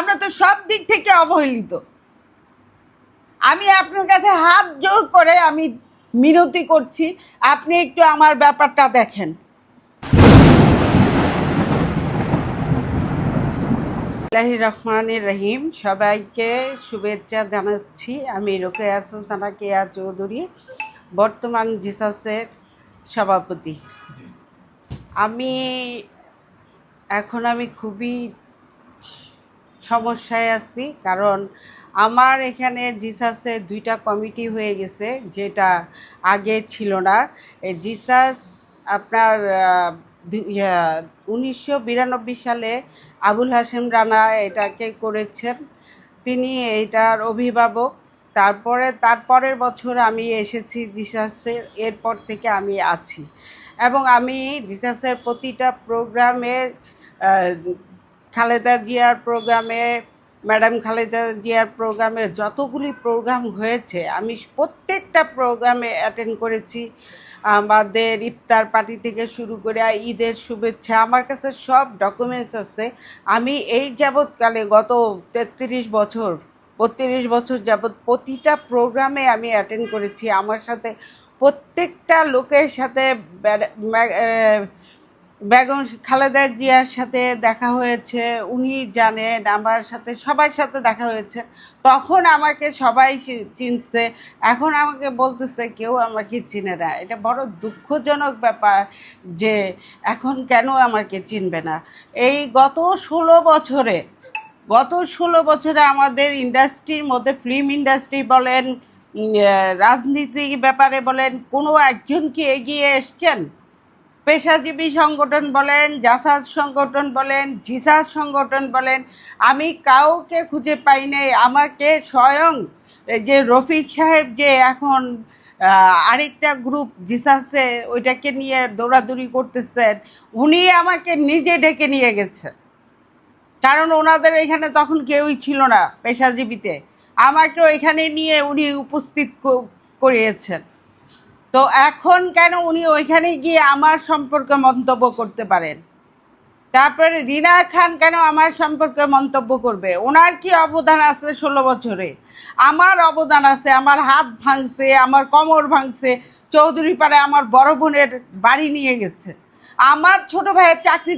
আমরা তো সব দিক থেকে অবহেলিত। আমি আপনার কাছে হাত জোর করে আমি মিনতি করছি, আপনি একটু আমার ব্যাপারটা দেখেন। রহমানির রহিম, সবাইকে শুভেচ্ছা জানাচ্ছি। আমি রোকেয়া সুলতানা কেয়া চৌধুরী, বর্তমান জিসাসের সভাপতি। আমি, এখন আমি খুবই সমস্যায় আছি কারণ আমার এখানে জিসাসের দুইটা কমিটি হয়ে গেছে যেটা আগে ছিল না। জিসাস আপনার উনিশশো বিরানব্বই সালে আবুল হাসেম রানা এটাকে করেছেন। তিনি এইটার অভিভাবক। তারপরে তারপরের বছর আমি এসেছি জিসাসের এরপর থেকে আমি আছি। এবং আমি জিসাসের প্রতিটা প্রোগ্রামে আহ, খালেদা জিয়ার প্রোগ্রামে, ম্যাডাম খালেদা জিয়ার প্রোগ্রামে যতগুলি প্রোগ্রাম হয়েছে, আমি প্রত্যেকটা প্রোগ্রামে অ্যাটেন্ড করেছি। আমাদের ইফতার পার্টি থেকে শুরু করে, ঈদের শুভেচ্ছা, আমার কাছে সব ডকুমেন্টস আছে। আমি এই যাবৎকালে গত তেত্রিশ বছর, বত্রিশ বছর যাবৎ প্রতিটা প্রোগ্রামে আমি অ্যাটেন্ড করেছি। আমার সাথে প্রত্যেকটা লোকের সাথে বেগম খালেদা জিয়ার সাথে দেখা হয়েছে, উনি জানেন, আমার সাথে, সবার সাথে দেখা হয়েছে। তখন আমাকে সবাই চিনছে। এখন আমাকে বলতেছে, কেউ আমাকে চিনে না। এটা বড় দুঃখজনক ব্যাপার যে এখন কেন আমাকে চিনবে না। এই গত ষোলো বছরে, গত ষোলো বছরে আমাদের ইন্ডাস্ট্রির মধ্যে, ফিল্ম ইন্ডাস্ট্রি বলেন রাজনীতি ব্যাপারে বলেন, কোনো একজন কি এগিয়ে এসছেন? পেশাজীবী সংগঠন বলেন জাসাজ সংগঠন বলেন, জিসাস সংগঠন বলেন, আমি কাউকে খুঁজে পাই নাই। আমাকে স্বয়ং যে রফিক সাহেব যে এখন আরেকটা গ্রুপ জিসাসে ওইটাকে নিয়ে দৌড়াদৌড়ি করতেছেন, উনি আমাকে নিজে ডেকে নিয়ে গেছেন কারণ ওনাদের এখানে তখন কেউই ছিল না পেশাজীবীতে। আমাকে ওইখানে নিয়ে উনি উপস্থিত করিয়েছেন। তো এখন কেন উনি ওইখানে গিয়ে আমার সম্পর্কে মন্তব্য করতে পারেন? তারপরে রিনা খান কেন আমার সম্পর্কে মন্তব্য করবে? ওনার কি অবদান আছে ষোলো বছরে? আমার অবদান আছে, আমার হাত ভাঙছে, আমার কোমর ভাঙছে, চৌধুরী পাড়ে আমার বড় বোনের বাড়ি নিয়ে গেছে। আমার ছোট ভাইয়ের চাকরি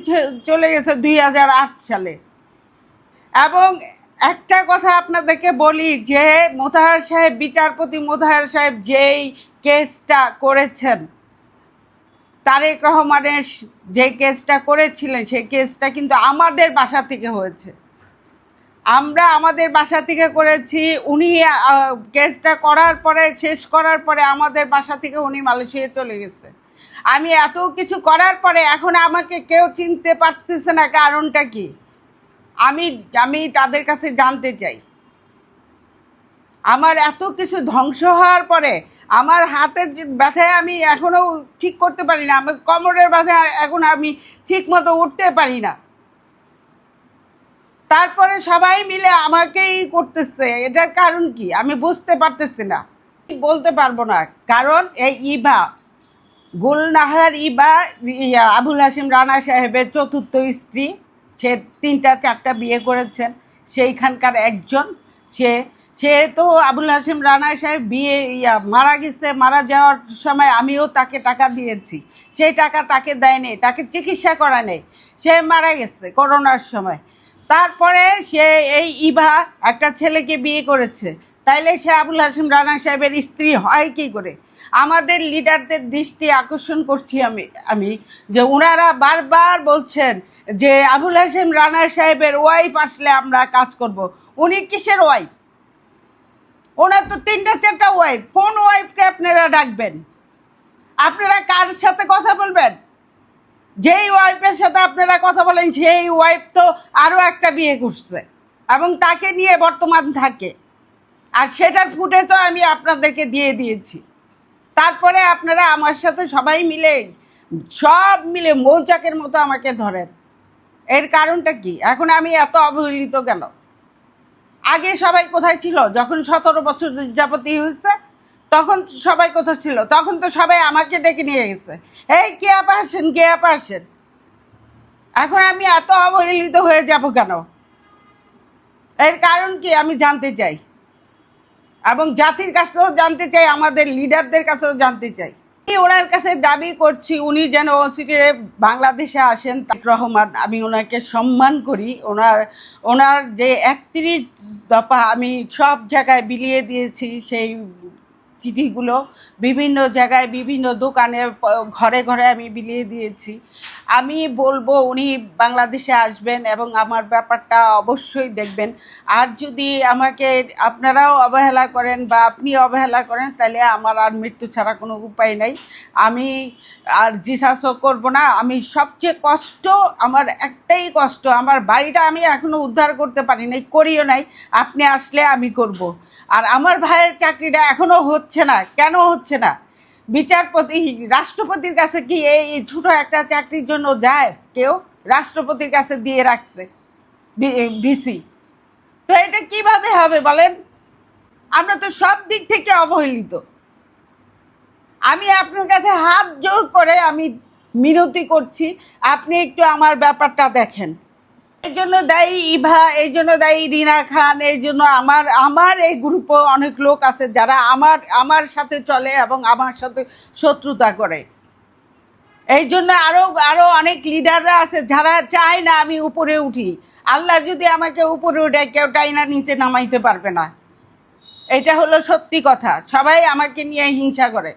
চলে গেছে দুই হাজার আট সালে। এবং একটা কথা আপনাদেরকে বলি যে মোতাহার সাহেব, বিচারপতি মোতাহার সাহেব যেই কেসটা করেছেন। তারেক রহমানের যে কেসটা করেছিলেন, সেই কেসটা কিন্তু আমাদের বাসা থেকে হয়েছে। আমরা আমাদের বাসা থেকে করেছি, উনি কেসটা করার পরে, শেষ করার পরে আমাদের বাসা থেকে উনি মালয়েশিয়া চলে গেছে। আমি এত কিছু করার পরে এখন আমাকে কেউ চিনতে পারতেছে না কারণটা কি? আমি আমি তাদের কাছে জানতে চাই। আমার এত কিছু ধ্বংস হওয়ার পরে আমার হাতের ব্যথায় আমি এখনও ঠিক করতে পারি না, আমার কোমরের ব্যথায় এখন আমি ঠিক মতো উঠতে পারি না। তারপরে সবাই মিলে আমাকেই করতেছে, এটার কারণ কি? আমি বুঝতে পারতেছি না। বলতে পারব না, কারণ এই ইভা, গুলনাহার ইবা আবুল হাসিম রানা সাহেবের চতুর্থ স্ত্রী, সে তিনটা, চারটা বিয়ে করেছেন, সেইখানকার একজন, সে সে তো আবুল হাসিম রানা সাহেব বিয়ে, ইয়া, মারা গেছে, মারা যাওয়ার সময় আমিও তাকে টাকা দিয়েছি। সেই টাকা তাকে দেয়নি, তাকে চিকিৎসা করা নেই। সে মারা গেছে করোনার সময়। তারপরে সে এই ইভা একটা ছেলেকে বিয়ে করেছে। তাইলে সে আবুল হাসিম রানা সাহেবের স্ত্রী হয় কি করে? আমাদের লিডারদের দৃষ্টি আকর্ষণ করছি আমি আমি, যে ওনারা বারবার বলছেন যে আবুল হাসিম রানা সাহেবের ওয়াইফ আসলে আমরা কাজ করব। উনি কিসের ওয়াইফ ওনার তো তিনটা চারটা ওয়াইফ কোন ওয়াইফকে আপনারা ডাকবেন? আপনারা কার সাথে কথা বলবেন? যেই ওয়াইফের সাথে আপনারা কথা বলেন, সেই ওয়াইফ তো আরও একটা বিয়ে করছে এবং তাকে নিয়ে বর্তমান থাকে। আর সেটার ফুটেজও আমি আপনাদেরকে দিয়ে দিয়েছি। তারপরে আপনারা আমার সাথে সবাই মিলে, সব মিলে মৌচাকের মতো আমাকে ধরেন। এর কারণটা কি? এখন আমি এত অবহেলিত কেন? আগে সবাই কোথায় ছিল? যখন সতেরো বছর যাবতীয় হয়েছে, তখন সবাই কোথায় ছিল? তখন তো সবাই আমাকে ডেকে নিয়ে গেছে। এই কে আপা আসেন, কে আপা আসেন? এখন আমি এত অবহেলিত হয়ে যাব কেন? এর কারণ কি আমি জানতে চাই। এবং জাতির কাছেও জানতে চাই, আমাদের লিডারদের কাছেও জানতে চাই। ওনার কাছে দাবি করছি, উনি যেন সিটিরে বাংলাদেশে আসেন তাক রহমান, আমি ওনাকে সম্মান করি। ওনার ওনার যে একত্রিশ দফা আমি সব জায়গায় বিলিয়ে দিয়েছি, সেই চিঠিগুলো বিভিন্ন জায়গায়, বিভিন্ন দোকানে ঘরে ঘরে আমি বিলিয়ে দিয়েছি। আমি বলব উনি বাংলাদেশে আসবেন এবং আমার ব্যাপারটা অবশ্যই দেখবেন। আর যদি আমাকে আপনারাও অবহেলা করেন বা আপনি অবহেলা করেন, তাহলে আমার আর মৃত্যু ছাড়া কোনো উপায় নাই। আমি আর জিসাসও করব না, আমি সবচেয়ে কষ্ট, আমার একটাই কষ্ট, আমার বাড়িটা আমি এখনও উদ্ধার করতে পারি নাই করিও নাই। আপনি আসলে আমি করব। আর আমার ভাইয়ের চাকরিটা এখনও হচ্ছে না, কেন হচ্ছে না? বিচারপতি, রাষ্ট্রপতির কাছে কি এই ছোট একটা চাকরির জন্য যায়? কেউ রাষ্ট্রপতির কাছে দিয়ে রাখছে ভিসি। তো এটা কীভাবে হবে বলেন? আমরা তো সব দিক থেকে অবহেলিত। আমি আপনার কাছে হাত জোর করে আমি মিনতি করছি, আপনি একটু আমার ব্যাপারটা দেখেন। এই জন্য দায়ী ইভা এই জন্য দায়ী রিনা খান এই জন্য আমার আমার এই গ্রুপে অনেক লোক আছে যারা আমার আমার সাথে চলে এবং আমার সাথে শত্রুতা করে। এই জন্য আরও আরও অনেক লিডাররা আছে যারা চায় না আমি উপরে উঠি। আল্লাহ যদি আমাকে উপরে উঠে কেউ টাইনা নিচে নামাইতে পারবে না। এটা হলো সত্যি কথা। সবাই আমাকে নিয়ে হিংসা করে।